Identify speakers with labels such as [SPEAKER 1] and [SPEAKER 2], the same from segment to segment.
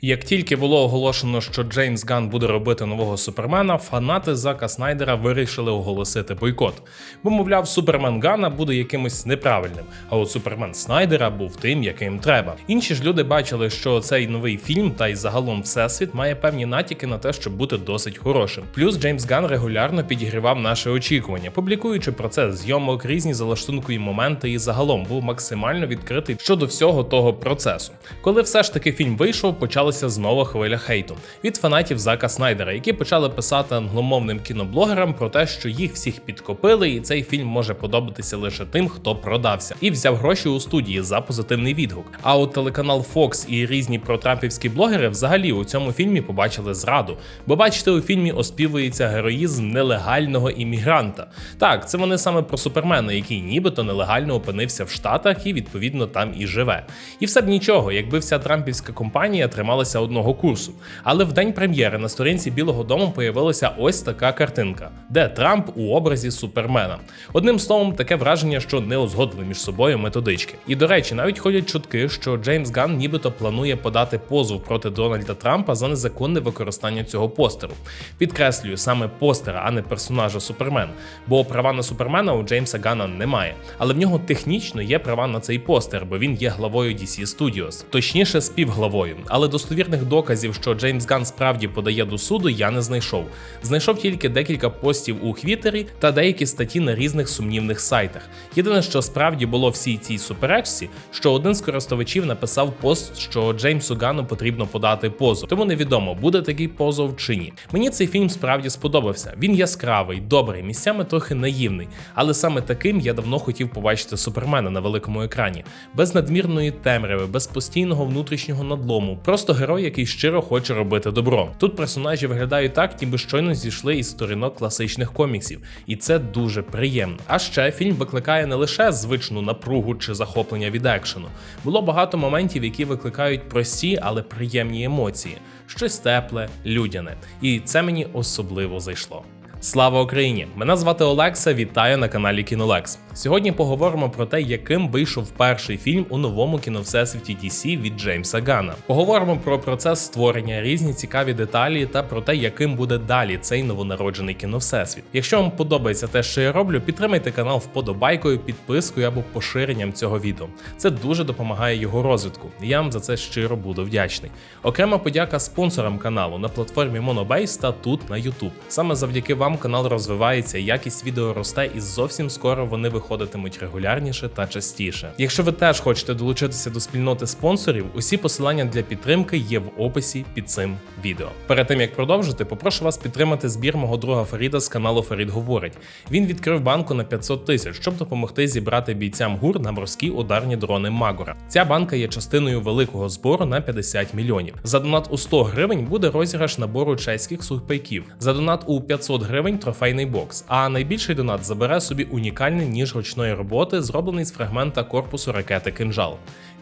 [SPEAKER 1] Як тільки було оголошено, що Джеймс Ган буде робити нового супермена, фанати Зака Снайдера вирішили оголосити бойкот. Бо, мовляв, супермен Гана буде якимось неправильним, а от супермен Снайдера був тим, яким треба. Інші ж люди бачили, що цей новий фільм та й загалом всесвіт має певні натяки на те, щоб бути досить хорошим. Плюс Джеймс Ган регулярно підігрівав наше очікування, публікуючи процес зйомок, різні залаштунки і моменти, і загалом був максимально відкритий щодо всього того процесу. Коли все ж таки фільм вийшов, почалася знову хвиля хейту від фанатів Зака Снайдера, які почали писати англомовним кіноблогерам про те, що їх всіх підкопили, і цей фільм може подобатися лише тим, хто продався, і взяв гроші у студії за позитивний відгук. А от телеканал Fox і різні протрампівські блогери взагалі у цьому фільмі побачили зраду. Бо бачите, у фільмі оспівується героїзм нелегального іммігранта. Так, це вони саме про супермена, який нібито нелегально опинився в Штатах і відповідно там і живе. І все б нічого, якби вся трампівська компанія трималася одного курсу. Але в день прем'єри на сторінці Білого Дому появилася ось така картинка, де Трамп у образі супермена. Одним словом, таке враження, що не узгодили між собою методички. І до речі, навіть ходять чутки, що Джеймс Ган нібито планує подати позов проти Дональда Трампа за незаконне використання цього постеру. Підкреслюю саме постера, а не персонажа Супермен, бо права на супермена у Джеймса Гана немає. Але в нього технічно є права на цей постер, бо він є главою DC Studios, точніше співглавою. Але достовірних доказів, що Джеймс Ган справді подає до суду, я не знайшов. Знайшов тільки декілька постів у Хвітері та деякі статті на різних сумнівних сайтах. Єдине, що справді було всій цій суперечці, що один з користувачів написав пост, що Джеймсу Гану потрібно подати позов. Тому невідомо, буде такий позов чи ні. Мені цей фільм справді сподобався. Він яскравий, добрий, місцями трохи наївний, але саме таким я давно хотів побачити супермена на великому екрані, без надмірної темряви, без постійного внутрішнього надлому. Просто герой, який щиро хоче робити добро. Тут персонажі виглядають так, ніби щойно зійшли із сторінок класичних коміксів, і це дуже приємно. А ще фільм викликає не лише звичну напругу чи захоплення від екшену. Було багато моментів, які викликають прості, але приємні емоції, щось тепле, людяне. І це мені особливо зайшло. Слава Україні! Мене звати Олекса. Вітаю на каналі Кінолекс. Сьогодні поговоримо про те, яким вийшов перший фільм у новому кіновсесвіті DC від Джеймса Гана. Поговоримо про процес створення, різні цікаві деталі та про те, яким буде далі цей новонароджений кіновсесвіт. Якщо вам подобається те, що я роблю, підтримайте канал вподобайкою, підпискою або поширенням цього відео. Це дуже допомагає його розвитку. Я вам за це щиро буду вдячний. Окрема подяка спонсорам каналу на платформі Monobase та тут на YouTube. Саме завдяки вам канал розвивається, якість відео росте, і зовсім скоро вони виходитимуть регулярніше та частіше. Якщо ви теж хочете долучитися до спільноти спонсорів, усі посилання для підтримки є в описі під цим відео. Перед тим як продовжити, попрошу вас підтримати збір мого друга Фаріда з каналу Фарід Говорить. Він відкрив банку на 500 тисяч, щоб допомогти зібрати бійцям ГУР на морські ударні дрони Магора. Ця банка є частиною великого збору на 50 мільйонів. За донат у 100 гривень буде розіграш набору чеських сухпайків. За донат у 500 гривень трофейний бокс. А найбільший донат забере собі унікальний ніж ручної роботи, зроблений з фрагмента корпусу ракети кинжал.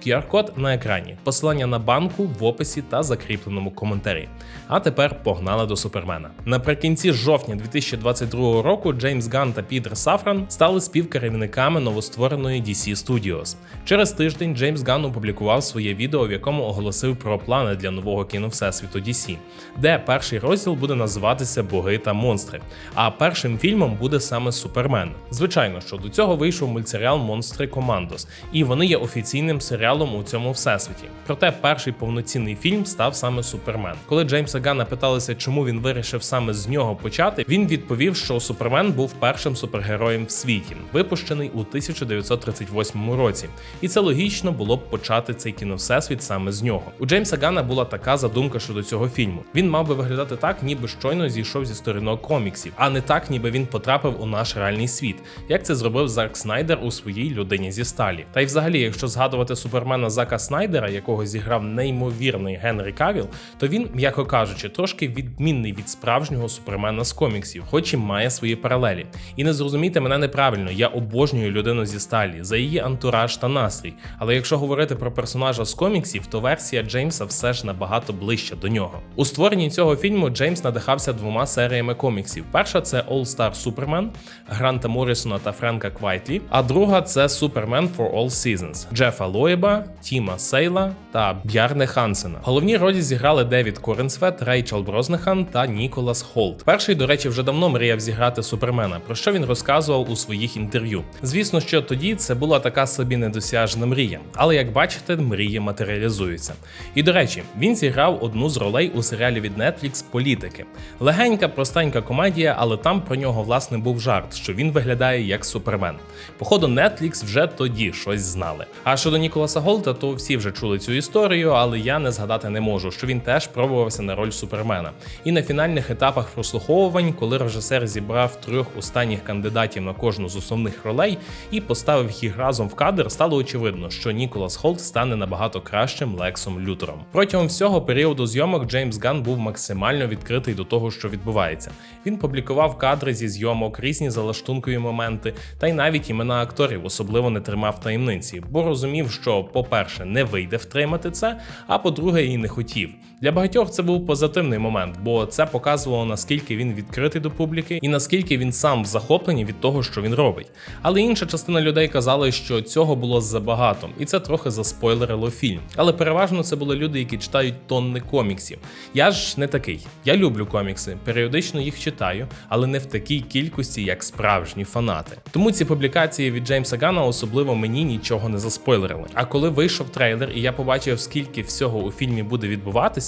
[SPEAKER 1] QR-код на екрані, посилання на банку в описі та закріпленому коментарі. А тепер погнали до супермена. Наприкінці жовтня 2022 року Джеймс Ган та Пітер Сафран стали співкерівниками новоствореної DC Studios. Через тиждень Джеймс Ган опублікував своє відео, в якому оголосив про плани для нового кіновсесвіту DC, де перший розділ буде називатися Боги та монстри. А першим фільмом буде саме Супермен. Звичайно, що до цього вийшов мультсеріал Монстри Командос, і вони є офіційним серіалом у цьому всесвіті. Проте перший повноцінний фільм став саме Супермен. Коли Джеймса Гана питалися, чому він вирішив саме з нього почати, він відповів, що Супермен був першим супергероєм в світі, випущений у 1938 році. І це логічно було б почати цей кіновсесвіт саме з нього. У Джеймса Гана була така задумка щодо цього фільму. Він мав би виглядати так, ніби щойно зійшов зі сторінок коміксів, а не так, ніби він потрапив у наш реальний світ, як це зробив Зак Снайдер у своїй людині зі сталі. Та й взагалі, якщо згадувати супермена Зака Снайдера, якого зіграв неймовірний Генрі Кавіл, то він, м'яко кажучи, трошки відмінний від справжнього супермена з коміксів, хоч і має свої паралелі. І не зрозумійте мене неправильно, я обожнюю людину зі сталі за її антураж та настрій. Але якщо говорити про персонажа з коміксів, то версія Джеймса все ж набагато ближча до нього. У створенні цього фільму Джеймс надихався двома серіями коміксів. Перша це All Star Superman Гранта Моррісона та Френка Квайтлі, а друга це Superman for All Seasons Джефа Лоєба Скайба, Тіма Сейла та Б'ярне Хансена. Головні ролі зіграли Девід Коренсвет, Рейчел Брознехан та Ніколас Холт. Перший, до речі, вже давно мріяв зіграти Супермена, про що він розказував у своїх інтерв'ю. Звісно, що тоді це була така собі недосяжна мрія, але як бачите, мрії матеріалізуються. І до речі, він зіграв одну з ролей у серіалі від Netflix Політики. Легенька, простенька комедія, але там про нього власне був жарт, що він виглядає як супермен. Походу, Netflix вже тоді щось знали. А щодо Ніколаса Голта, то всі вже чули цю історію, але я не згадати не можу, що він теж пробувався на роль супермена. І на фінальних етапах прослуховувань, коли режисер зібрав трьох останніх кандидатів на кожну з основних ролей і поставив їх разом в кадр, стало очевидно, що Ніколас Холт стане набагато кращим Лексом Лютером. Протягом всього періоду зйомок Джеймс Ган був максимально відкритий до того, що відбувається. Він публікував кадри зі зйомок, різні залаштункові моменти, та й навіть імена акторів особливо не тримав таємниці, бо розумів, що, по-перше, не вийде втримати це, а по-друге, і не хотів. Для багатьох це був позитивний момент, бо це показувало наскільки він відкритий до публіки і наскільки він сам в захопленні від того, що він робить. Але інша частина людей казали, що цього було забагато, і це трохи заспойлерило фільм. Але переважно це були люди, які читають тонни коміксів. Я ж не такий. Я люблю комікси, періодично їх читаю, але не в такій кількості, як справжні фанати. Тому ці публікації від Джеймса Гана особливо мені нічого не заспойлерили. А коли вийшов трейлер, і я побачив, скільки всього у фільмі буде відбуватися,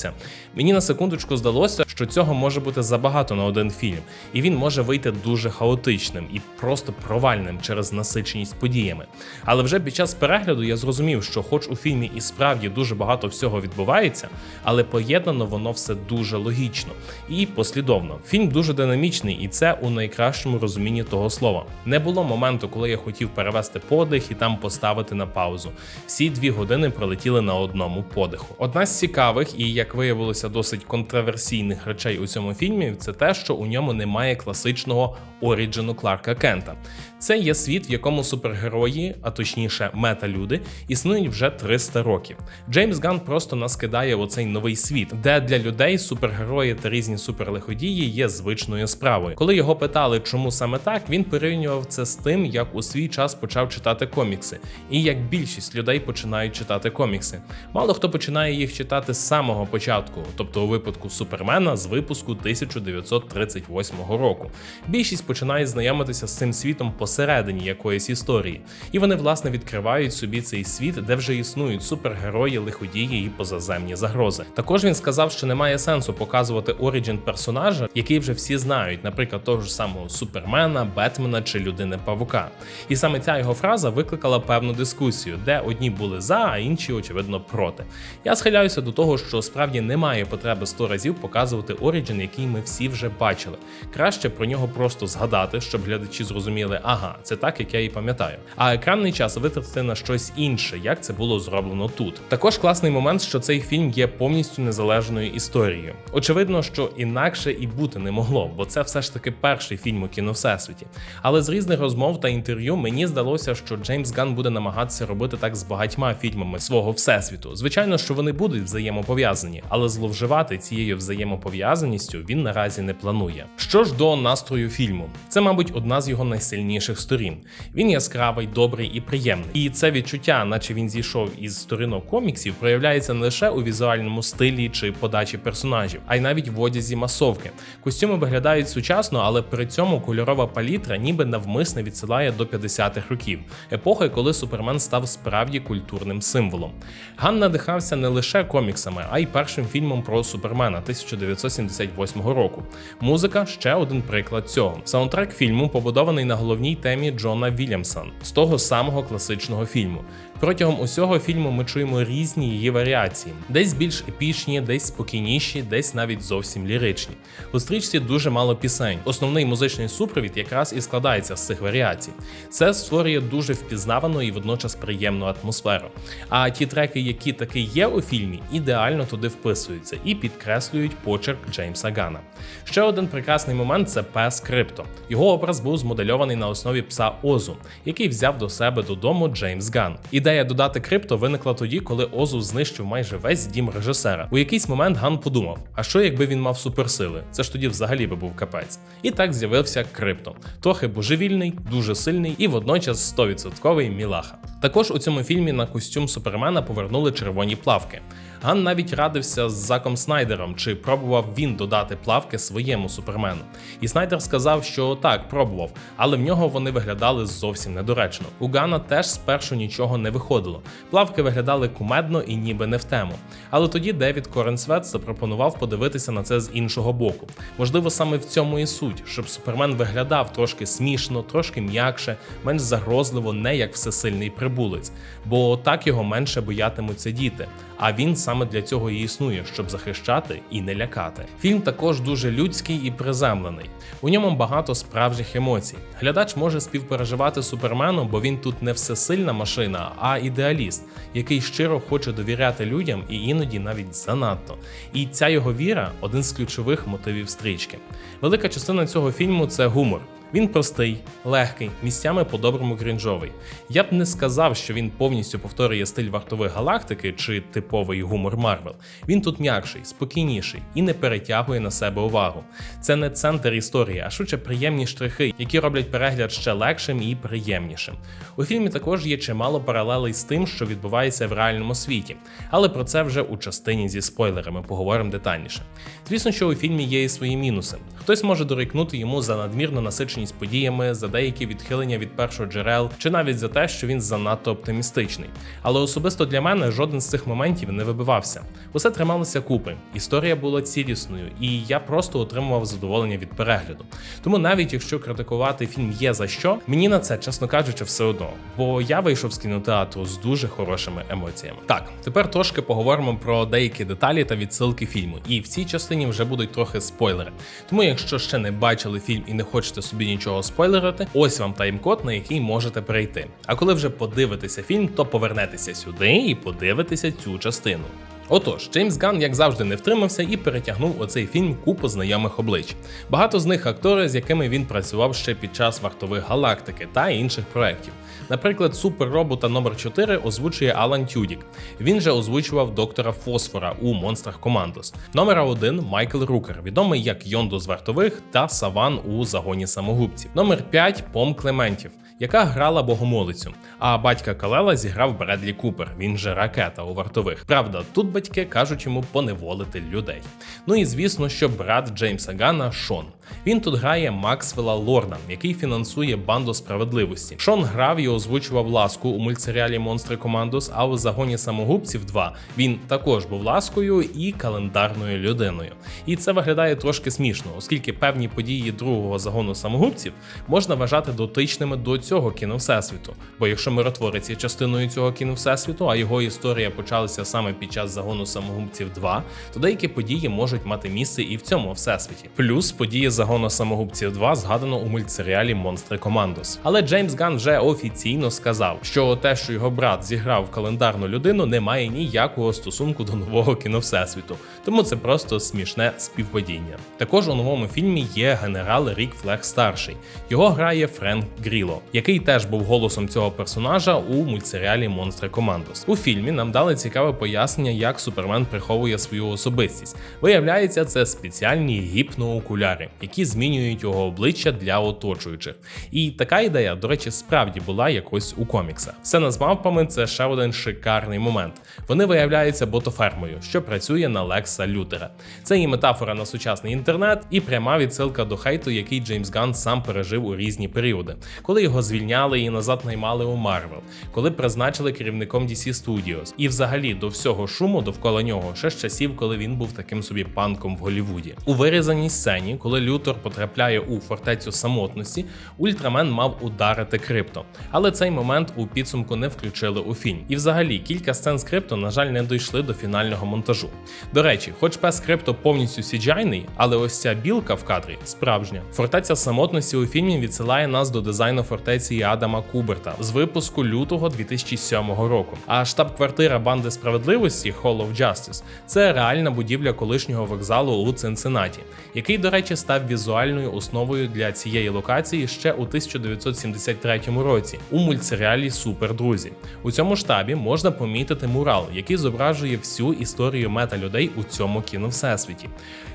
[SPEAKER 1] мені на секундочку здалося, що цього може бути забагато на один фільм, і він може вийти дуже хаотичним і просто провальним через насиченість подіями. Але вже під час перегляду я зрозумів, що, хоч у фільмі і справді дуже багато всього відбувається, але поєднано воно все дуже логічно і послідовно. Фільм дуже динамічний, і це у найкращому розумінні того слова. Не було моменту, коли я хотів перевести подих і там поставити на паузу. Всі дві години пролетіли на одному подиху. Одна з цікавих і, як виявилося, досить контроверсійних речей у цьому фільмі це те, що у ньому немає класичного оріджину Кларка Кента. Це є світ, в якому супергерої, а точніше мета-люди, існують вже 300 років. Джеймс Ган просто нас кидає у цей новий світ, де для людей супергерої та різні суперлиходії є звичною справою. Коли його питали, чому саме так, він порівнював це з тим, як у свій час почав читати комікси, і як більшість людей починають читати комікси. Мало хто починає їх читати з самого початку, тобто у випадку Супермена з випуску 1938 року. Більшість починає знайомитися з цим світом посередині якоїсь історії, і вони власне відкривають собі цей світ, де вже існують супергерої, лиходії і позаземні загрози. Також він сказав, що немає сенсу показувати оріджин персонажа, який вже всі знають, наприклад, того ж самого Супермена, Бетмена чи людини Павука. І саме ця його фраза викликала певну дискусію, де одні були за, а інші, очевидно, проти. Я схиляюся до того, що справді немає потреби сто разів показувати оріджин, який ми всі вже бачили. Краще про нього просто згадати, щоб глядачі зрозуміли, ага, це так, як я і пам'ятаю. А екранний час витратити на щось інше, як це було зроблено тут. Також класний момент, що цей фільм є повністю незалежною історією. Очевидно, що інакше і бути не могло, бо це все ж таки перший фільм у кіно всесвіті. Але з різних розмов та інтерв'ю мені здалося, що Джеймс Ган буде намагатися робити так з багатьма фільмами свого всесвіту. Звичайно, що вони будуть взаємопов'язані, але зловживати цією взаємопов'язаністю він наразі не планує. Що ж до настрою фільму, це, мабуть, одна з його найсильніших сторін. Він яскравий, добрий і приємний. І це відчуття, наче він зійшов із сторінок коміксів, проявляється не лише у візуальному стилі чи подачі персонажів, а й навіть в одязі масовки. Костюми виглядають сучасно, але при цьому кольорова палітра ніби навмисне відсилає до 50-х років, епохи, коли Супермен став справді культурним символом. Ган надихався не лише коміксами, а й першим фільмом про Супермена 1978 року. Музика ще один приклад цього. Саундтрек фільму побудований на головній темі Джона Вільямса з того самого класичного фільму. Протягом усього фільму ми чуємо різні її варіації, десь більш епічні, десь спокійніші, десь навіть зовсім ліричні. У стрічці дуже мало пісень. Основний музичний супровід якраз і складається з цих варіацій. Це створює дуже впізнавану і водночас приємну атмосферу. А ті треки, які таки є у фільмі, ідеально туди вписуються і підкреслюють почерк Джеймса Гана. Ще один прекрасний момент це пес Крипто. Його образ був змодельований на основі пса Озу, який взяв до себе додому Джеймс Ган. Ідея додати крипто виникла тоді, коли Озу знищив майже весь дім режисера. У якийсь момент Ган подумав: а що якби він мав суперсили? Це ж тоді взагалі би був капець. І так з'явився крипто. Трохи божевільний, дуже сильний і водночас 100% мілаха. Також у цьому фільмі на костюм Супермена повернули червоні плавки. Ган навіть радився з Заком Снайдером, чи пробував він додати плавки своєму супермену. І Снайдер сказав, що так, пробував, але в нього вони виглядали зовсім недоречно. У Гана теж спершу нічого не виходило. Плавки виглядали кумедно і ніби не в тему. Але тоді Девід Коренсвет запропонував подивитися на це з іншого боку. Можливо, саме в цьому і суть, щоб супермен виглядав трошки смішно, трошки м'якше, менш загрозливо, не як всесильний прибулець, бо так його менше боятимуться діти. А він саме для цього і існує, щоб захищати і не лякати. Фільм також дуже людський і приземлений. У ньому багато справжніх емоцій. Глядач може співпереживати супермену, бо він тут не всесильна машина, а ідеаліст, який щиро хоче довіряти людям і іноді навіть занадто. І ця його віра один з ключових мотивів стрічки. Велика частина цього фільму це гумор. Він простий, легкий, місцями по-доброму крінжовий. Я б не сказав, що він повністю повторює стиль вартових галактики чи типовий гумор Марвел. Він тут м'якший, спокійніший і не перетягує на себе увагу. Це не центр історії, а швидше приємні штрихи, які роблять перегляд ще легшим і приємнішим. У фільмі також є чимало паралелей з тим, що відбувається в реальному світі, але про це вже у частині зі спойлерами поговоримо детальніше. Звісно, що у фільмі є і свої мінуси. Хтось може дорікнути йому за надмірно насиченість подіями, за деякі відхилення від першого джерел, чи навіть за те, що він занадто оптимістичний. Але особисто для мене жоден з цих моментів не вибивався. Усе трималося купи, історія була цілісною, і я просто отримував задоволення від перегляду. Тому навіть якщо критикувати фільм є за що, мені на це, чесно кажучи, все одно, бо я вийшов з кінотеатру з дуже хорошими емоціями. Так, тепер трошки поговоримо про деякі деталі та відсилки фільму. І в цій частині вже будуть трохи спойлери. Тому, якщо ще не бачили фільм і не хочете собі нічого спойлерити, ось вам тайм-код, на який можете перейти. А коли вже подивитеся фільм, то повернетеся сюди і подивитеся цю частину. Отож, Джеймс Ган, як завжди, не втримався і перетягнув у цей фільм купу знайомих облич. Багато з них актори, з якими він працював ще під час вартових галактики та інших проєктів. Наприклад, суперробота номер 4 озвучує Алан Тюдік. Він же озвучував доктора Фосфора у монстрах Командос. Номер 1 Майкл Рукер, відомий як Йондо з вартових та Саван у загоні самогубців. Номер 5 Пом Клементів яка грала богомолицю. А батька Калела зіграв Бредлі Купер, він же ракета у вартових. Правда, тут батьки кажуть йому поневолити людей. Ну і звісно, що брат Джеймса Гана Шон. Він тут грає Максвелла Лорна, який фінансує банду справедливості. Шон грав і озвучував ласку у мультсеріалі Монстри Командос, а у загоні самогубців 2 він також був ласкою і календарною людиною. І це виглядає трошки смішно, оскільки певні події другого загону самогубців можна вважати дотичними до цього кіновсесвіту. Бо якщо миротворець є частиною цього кіновсесвіту, а його історія почалася саме під час загону самогубців 2, то деякі події можуть мати місце і в цьому всесвіті. Плюс події загону самогубців 2 згадано у мультсеріалі Монстри Командос. Але Джеймс Ган вже офіційно сказав, що те, що його брат зіграв календарну людину, не має ніякого стосунку до нового кіновсесвіту. Тому це просто смішне співпадіння. Також у новому фільмі є генерал Рік Флег старший. Його грає Френк Гріло, який теж був голосом цього персонажа у мультсеріалі Монстри Командос. У фільмі нам дали цікаве пояснення, як Супермен приховує свою особистість. Виявляється, це спеціальні гіпноокуляри, які змінюють його обличчя для оточуючих. І така ідея, до речі, справді була якось у коміксах. Все з мавпами це ще один шикарний момент. Вони виявляються ботофермою, що працює на Лекса Лютера. Це і метафора на сучасний інтернет, і пряма відсилка до хейту, який Джеймс Ган сам пережив у різні періоди, коли його звільняли і назад наймали у Марвел, коли призначили керівником DC Studios. і взагалі до всього шуму довкола нього ще з часів, коли він був таким собі панком в Голлівуді. У вирізаній сцені, коли Лютер потрапляє у фортецю самотності, Ультрамен мав ударити крипто. Але цей момент у підсумку не включили у фільм. І взагалі кілька сцен з крипто, на жаль, не дійшли до фінального монтажу. До речі, хоч пес крипто повністю cgi але ось ця білка в кадрі справжня. Фортеця самотності у фільмі відсилає нас до дизайну фортеці Адама Куберта з випуску лютого 2007 року. А штаб-квартира банди справедливості Hall of Justice – це реальна будівля колишнього вокзалу у Цинциннаті, який, до речі, став візуальною основою для цієї локації ще у 1973 році у мультсеріалі Супердрузі. У цьому штабі можна помітити мурал, який зображує всю історію мета-людей у цьому кіновсесвіті.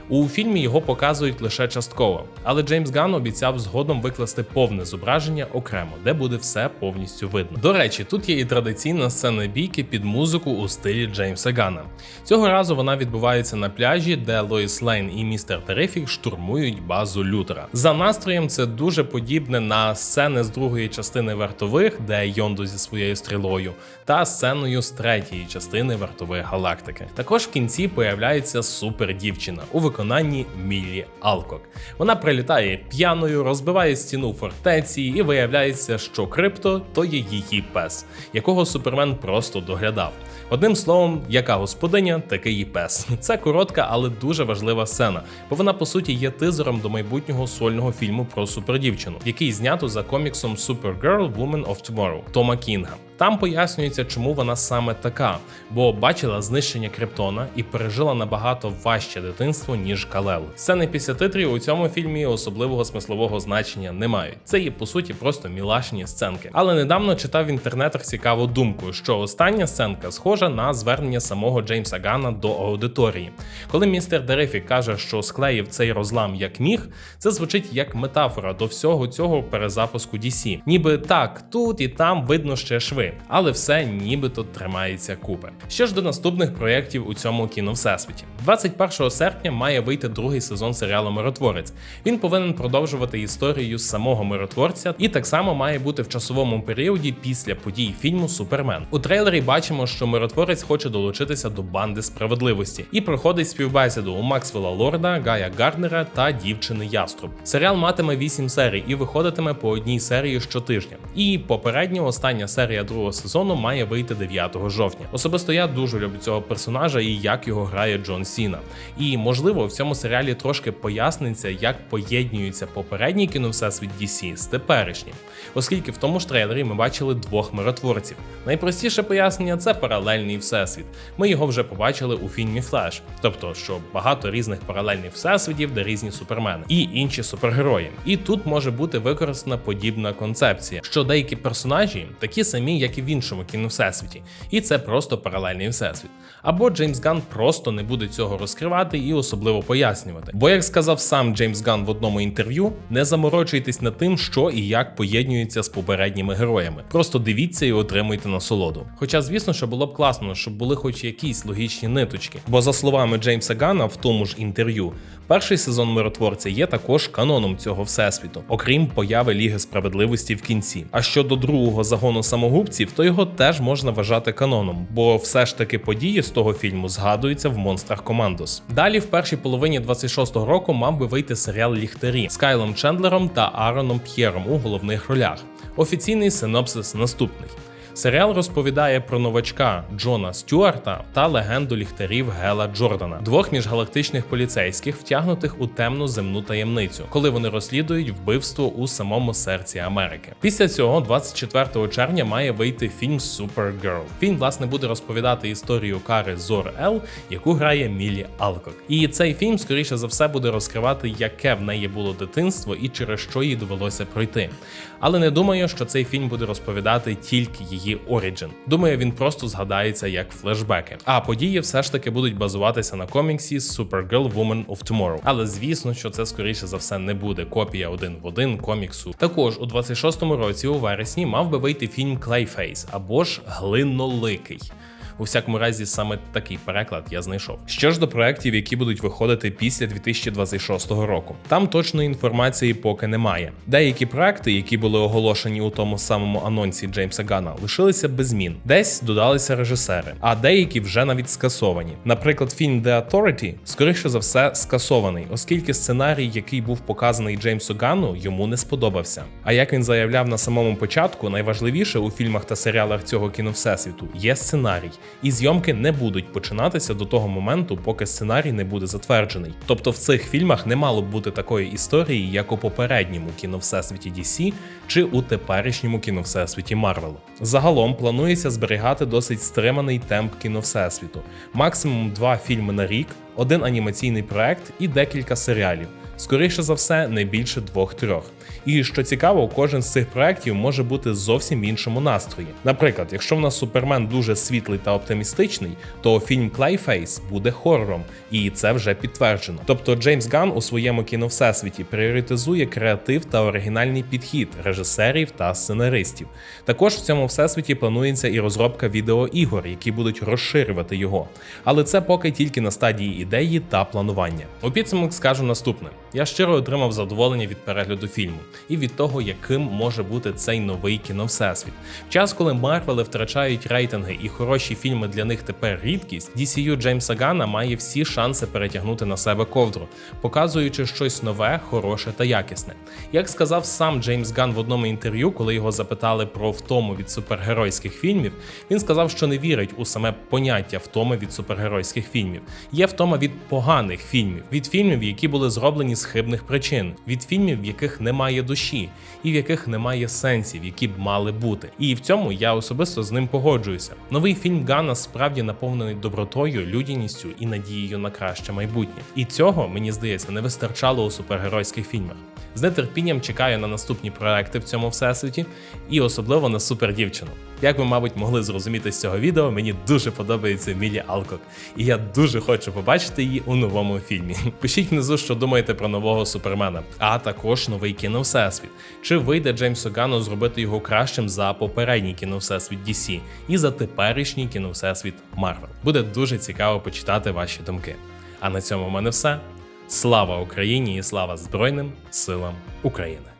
[SPEAKER 1] У фільмі його показують лише частково, але Джеймс Ганн обіцяв згодом викласти повне зображення окремо, де буде все повністю видно. До речі, тут є і традиційна сцена бійки під музику у стилі Джеймса Ганна. Цього разу вона відбувається на пляжі, де Лоїс Лейн і містер Терифік штурмують базу Лютера. За настроєм це дуже подібне на сцени з другої частини вартових, де Йонду зі своєю стрілою, та сценою з третьої частини вартових галактики. Також в кінці появляється супердівчина у виконанні Міллі Алкок. Вона прилітає п'яною, розбиває стіну фортеці, і виявляється, що крипто то є її пес, якого супермен просто доглядав. Одним словом, яка господиня, такий і пес. Це коротка, але дуже важлива сцена, бо вона по суті є тизером до майбутнього сольного фільму про супердівчину, який знято за коміксом Supergirl Woman of Tomorrow Тома Кінга. Там пояснюється, чому вона саме така, бо бачила знищення Криптона і пережила набагато важче дитинство, ніж Калел. Сцени після титрів у цьому фільмі особливого смислового значення не мають. Це є по суті просто мілашні сценки. Але недавно читав в інтернетах цікаву думку, що остання сценка схожа на звернення самого Джеймса Ганна до аудиторії. Коли містер Дерифік каже, що склеїв цей розлам як міг, це звучить як метафора до всього цього перезапуску DC. Ніби так, тут і там видно ще шви але все нібито тримається купи. Що ж до наступних проєктів у цьому кіно всесвіті, 21 серпня має вийти другий сезон серіалу Миротворець. Він повинен продовжувати історію самого миротворця, і так само має бути в часовому періоді після подій фільму Супермен. У трейлері бачимо, що миротворець хоче долучитися до банди справедливості і проходить співбесіду у Максвелла Лорда, Гая Гарднера та дівчини Яструб. Серіал матиме 8 серій і виходитиме по одній серії щотижня. І попередня остання серія другого сезону має вийти 9 жовтня. Особисто я дуже люблю цього персонажа і як його грає Джон Сіна. І можливо в цьому серіалі трошки поясниться, як поєднюється попередній кіновсесвіт DC з теперішнім, оскільки в тому ж трейлері ми бачили двох миротворців. Найпростіше пояснення це паралельний всесвіт. Ми його вже побачили у фільмі Флеш, тобто що багато різних паралельних всесвітів, де різні супермени і інші супергерої. І тут може бути використана подібна концепція, що деякі персонажі такі самі, як і в іншому кіновсесвіті, і це просто паралельний всесвіт. Або Джеймс Ган просто не буде цього розкривати і особливо пояснювати. Бо, як сказав сам Джеймс Ган в одному інтерв'ю, не заморочуйтесь над тим, що і як поєднується з попередніми героями. Просто дивіться і отримуйте насолоду. Хоча, звісно, що було б класно, щоб були хоч якісь логічні ниточки. Бо, за словами Джеймса Гана в тому ж інтерв'ю, перший сезон миротворця є також каноном цього всесвіту, окрім появи Ліги справедливості в кінці. А щодо другого загону самогубців, то його теж можна вважати каноном, бо все ж таки події з того фільму згадуються в монстрах Командос. Далі, в першій половині 26-го року, мав би вийти серіал Ліхтарі з Кайлом Чендлером та Аароном П'єром у головних ролях. Офіційний синопсис наступний. Серіал розповідає про новачка Джона Стюарта та легенду ліхтарів Гела Джордана, двох міжгалактичних поліцейських, втягнутих у темну земну таємницю, коли вони розслідують вбивство у самому серці Америки. Після цього, 24 червня, має вийти фільм Supergirl. Він власне буде розповідати історію Кари Зор Ел, яку грає Мілі Алкок. І цей фільм, скоріше за все, буде розкривати, яке в неї було дитинство і через що їй довелося пройти. Але не думаю, що цей фільм буде розповідати тільки її її Origin. Думаю, він просто згадається як флешбеки. А події все ж таки будуть базуватися на коміксі Supergirl Woman of Tomorrow. Але звісно, що це скоріше за все не буде копія один в один коміксу. Також у 26-му році у вересні мав би вийти фільм Clayface або ж Глиноликий. У всякому разі, саме такий переклад я знайшов. Що ж до проєктів, які будуть виходити після 2026 року, там точної інформації поки немає. Деякі проекти, які були оголошені у тому самому анонсі Джеймса Гана, лишилися без змін. Десь додалися режисери, а деякі вже навіть скасовані. Наприклад, фільм The Authority, скоріше за все, скасований, оскільки сценарій, який був показаний Джеймсу Ганну, йому не сподобався. А як він заявляв на самому початку, найважливіше у фільмах та серіалах цього кіновсесвіту є сценарій і зйомки не будуть починатися до того моменту, поки сценарій не буде затверджений. Тобто в цих фільмах не мало б бути такої історії, як у попередньому кіновсесвіті DC чи у теперішньому кіновсесвіті Марвел. Загалом планується зберігати досить стриманий темп кіновсесвіту, максимум два фільми на рік, один анімаційний проект і декілька серіалів. Скоріше за все, не більше двох-трьох. І що цікаво, кожен з цих проєктів може бути зовсім іншому настрої. Наприклад, якщо в нас Супермен дуже світлий та оптимістичний, то фільм Клейфейс буде хоррором, і це вже підтверджено. Тобто Джеймс Ган у своєму кіновсесвіті пріоритизує креатив та оригінальний підхід режисерів та сценаристів. Також в цьому всесвіті планується і розробка відеоігор, які будуть розширювати його. Але це поки тільки на стадії ідеї та планування. У підсумок скажу наступне: я щиро отримав задоволення від перегляду фільму і від того, яким може бути цей новий кіновсесвіт. В час, коли Марвели втрачають рейтинги і хороші фільми для них тепер рідкість, DCU Джеймса Гана має всі шанси перетягнути на себе ковдру, показуючи щось нове, хороше та якісне. Як сказав сам Джеймс Ган в одному інтерв'ю, коли його запитали про втому від супергеройських фільмів, він сказав, що не вірить у саме поняття втоми від супергеройських фільмів. Є втома від поганих фільмів, від фільмів, які були зроблені з хибних причин, від фільмів, в яких немає душі, і в яких немає сенсів, які б мали бути. І в цьому я особисто з ним погоджуюся. Новий фільм Гана справді наповнений добротою, людяністю і надією на краще майбутнє. І цього мені здається не вистачало у супергеройських фільмах. З нетерпінням чекаю на наступні проекти в цьому всесвіті, і особливо на супердівчину. Як ви, мабуть, могли зрозуміти з цього відео, мені дуже подобається Мілі Алкок, і я дуже хочу побачити її у новому фільмі. Пишіть внизу, що думаєте про нового супермена, а також новий кіновсесвіт. Чи вийде Джеймсу Гану зробити його кращим за попередній кіновсесвіт DC і за теперішній кіновсесвіт Марвел? Буде дуже цікаво почитати ваші думки. А на цьому в мене все. Слава Україні і слава Збройним силам України!